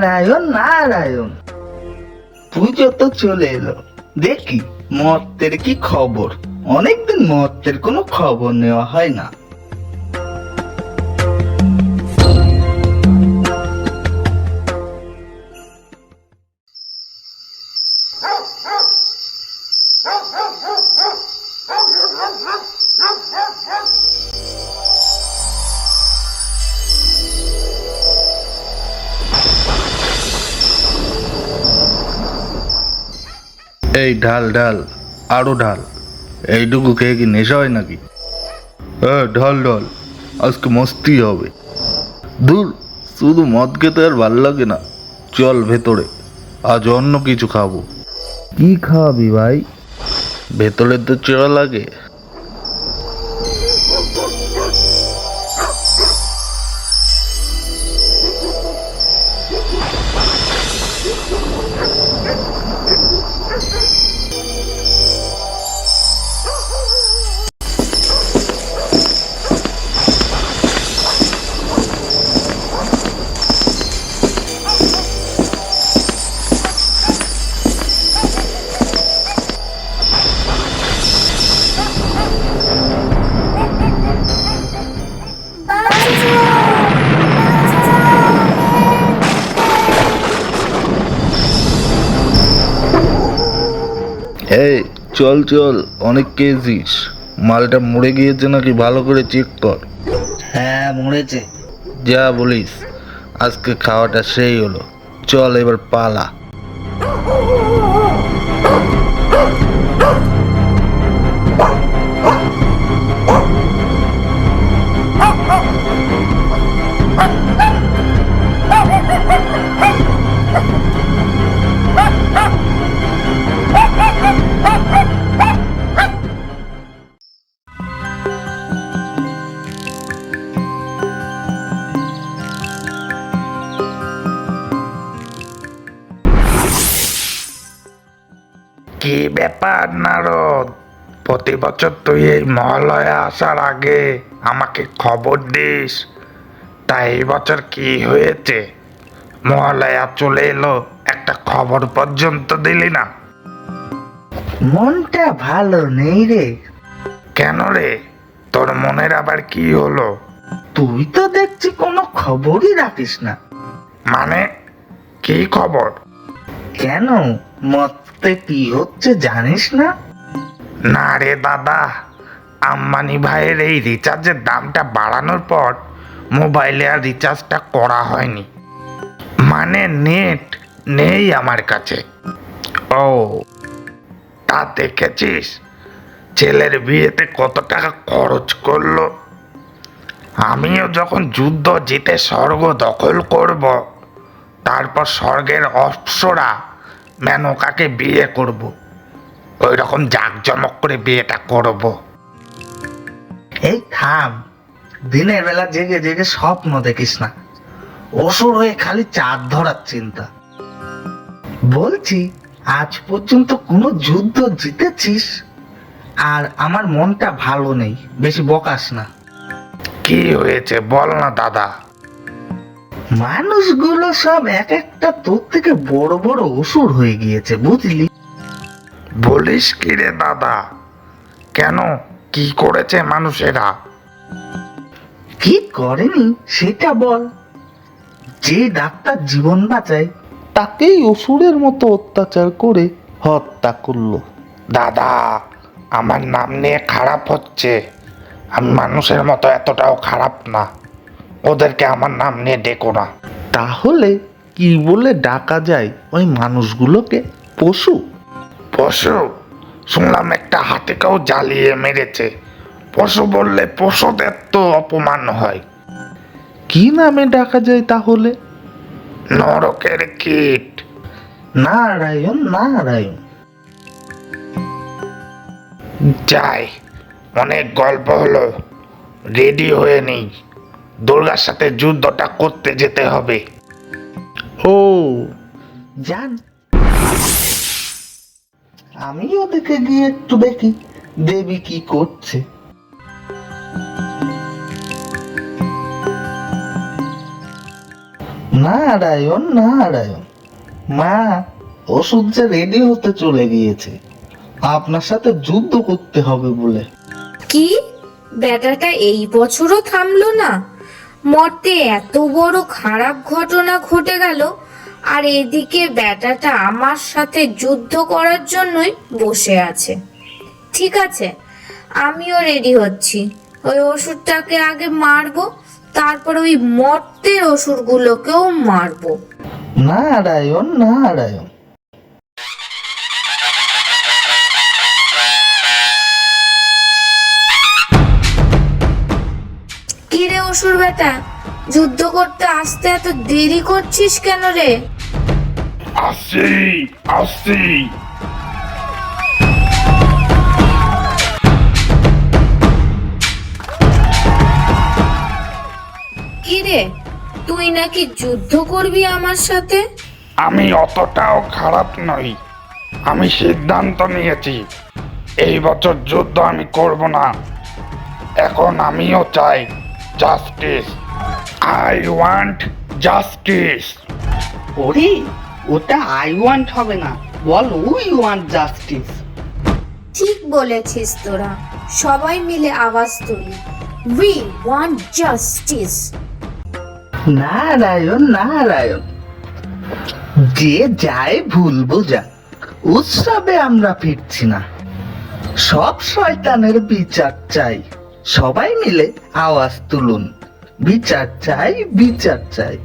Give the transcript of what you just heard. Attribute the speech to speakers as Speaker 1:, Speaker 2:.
Speaker 1: নারায়ণ নারায়ণ। পুজো তো চলে এলো। দেখি মর্তের কি খবর? অনেকদিন মর্তের কোনো খবর নেওয়া হয় না।
Speaker 2: এই ঢাল ঢাল আরও ঢাল। এইটুকু খেয়ে কি নেশা হয় নাকি? হ্যাঁ ঢল ঢাল আজকে মস্তি হবে। দূর শুধু মদ খেতে আর ভালো লাগে না। চল ভেতরে আজ অন্য কিছু খাব। কি খাওয়াবি ভাই? ভেতরে তো চেরা লাগে। এই চল চল অনেক কেজিস। মালটা মরে গিয়েছে নাকি ভালো করে চেক কর।
Speaker 1: হ্যাঁ মরেছে।
Speaker 2: যা বলিস আজকে খাওয়াটা সেই হলো। চল এবার পালা।
Speaker 3: কি ব্যাপার নারদ? প্রতি বছর তুই এই মহালয়া আসার আগে আমাকে খবর দিস। তাই এই বছর কি হয়েছে? মহালয়া চলে এলো একটা খবর পর্যন্ত দিলি না।
Speaker 1: মনটা ভালো নেই রে।
Speaker 3: কেন রে? তোর মনের আবার কি হলো?
Speaker 1: তুই তো দেখছি কোনো খবরই রাখিস না।
Speaker 3: মানে কি খবর?
Speaker 1: কেন? মতে কি হচ্ছে জানিস না?
Speaker 3: না রে দাদা, আম্বানি ভাইয়ের এই রিচার্জের দামটা বাড়ানোর পর মোবাইলে আর রিচার্জটা করা হয়নি। মানে নেট নেই আমার কাছে। ও, তা দেখেছিস? ছেলের বিয়েতে কত টাকা খরচ করল? আমিও যখন যুদ্ধ জিতে স্বর্গ দখল করব, তারপর স্বর্গের অপ্সরা মেনকাকে বিয়ে করব? ওই রকম জাঁকজমক করে বিয়েটা করব।
Speaker 1: এই থাম, দিনের বেলা জেগে জেগে স্বপ্ন দেখিস না। অসুর হয়ে খালি চাঁদ ধরার চিন্তা। বলছি, আজ পর্যন্ত কোনো যুদ্ধ জিতেছিস? আর আমার মনটা ভালো নেই, বেশি বকাস না।
Speaker 3: কি হয়েছে বল না, দাদা।
Speaker 1: মানুষগুলো সব এক একটা তোর থেকে বড় বড় অসুর হয়ে গিয়েছে বুঝলি?
Speaker 3: বলিস কি রে দাদা? কেন? কি করেছে মানুষেরা?
Speaker 1: কি করেনি সেটা বল। যে ডাক্তার জীবন বাঁচায়
Speaker 2: তাকেই অসুরের মতো অত্যাচার করে হত্যা করল।
Speaker 3: দাদা আমার নাম নিয়ে খারাপ হচ্ছে। আমি মানুষের মতো এতটাও খারাপ না। ওদেরকে আমার নাম নিয়ে ডেকো না।
Speaker 2: তাহলে কি বলে ডাকা যায় ওই মানুষগুলোকে? পশু।
Speaker 3: পশু? শুনলাম একটা হাতে হাতিকেও জ্বালিয়ে মেরেছে। পশু বললে পশুদের তো অপমান হয়।
Speaker 2: কি নামে ডাকা যায় তাহলে?
Speaker 3: নরকের কীট।
Speaker 1: নারায়ণ নারায়ণ।
Speaker 3: যাই অনেক গল্প হলো। রেডি হয়ে নেই। দুর্গার সাথে যুদ্ধটা করতে যেতে হবে।
Speaker 2: ও
Speaker 1: যান আমি ওদিকে গিয়ে একটু দেখি দেবী কি করছে। নারায়ণ নারায়ণ মা ওষুধ যে রেডি হতে চলে গিয়েছে আপনার সাথে যুদ্ধ করতে হবে বলে।
Speaker 4: কি? ব্যাটাটা এই বছরও থামলো না? মর্তে এত বড় খারাপ ঘটনা ঘটে গেল, আর এদিকে ব্যাটাটা আমার সাথে যুদ্ধ করার জন্যই বসে আছে। ঠিক আছে, আমিও রেডি হচ্ছি। ওই ওষুধটাকে আগে মারবো, তারপর ওই মর্তের ওষুধগুলোকেও মারবো।
Speaker 1: নারায়ণ নারায়ণ।
Speaker 4: কি বেটা যুদ্ধ করতে আসতে এত দেরি করছিস কেন রে?
Speaker 3: আসছি আসছি।
Speaker 4: কি রে? তুই নাকি যুদ্ধ করবি আমার সাথে?
Speaker 3: আমি অতটাও খারাপ নই। আমি সিদ্ধান্ত নিয়েছি এই বছর যুদ্ধ আমি করব না। এখন আমিও চাই জাস্টিস আই ওয়ান্ট জাস্টিস
Speaker 1: ওরে ওটা আই ওয়ান্ট হবে না। বল উই ওয়ান্ট জাস্টিস
Speaker 4: ঠিক বলেছিস তোরা। সবাই মিলে আওয়াজ তুলি। We want justice
Speaker 1: Narayan Narayan যে যায় ভুল বোঝা উৎসবে আমরা ফিরছি না। সব শয়তানের বিচার চাই। সবাই মিলে আওয়াজ তুলুন। বিচার চাই বিচার চাই।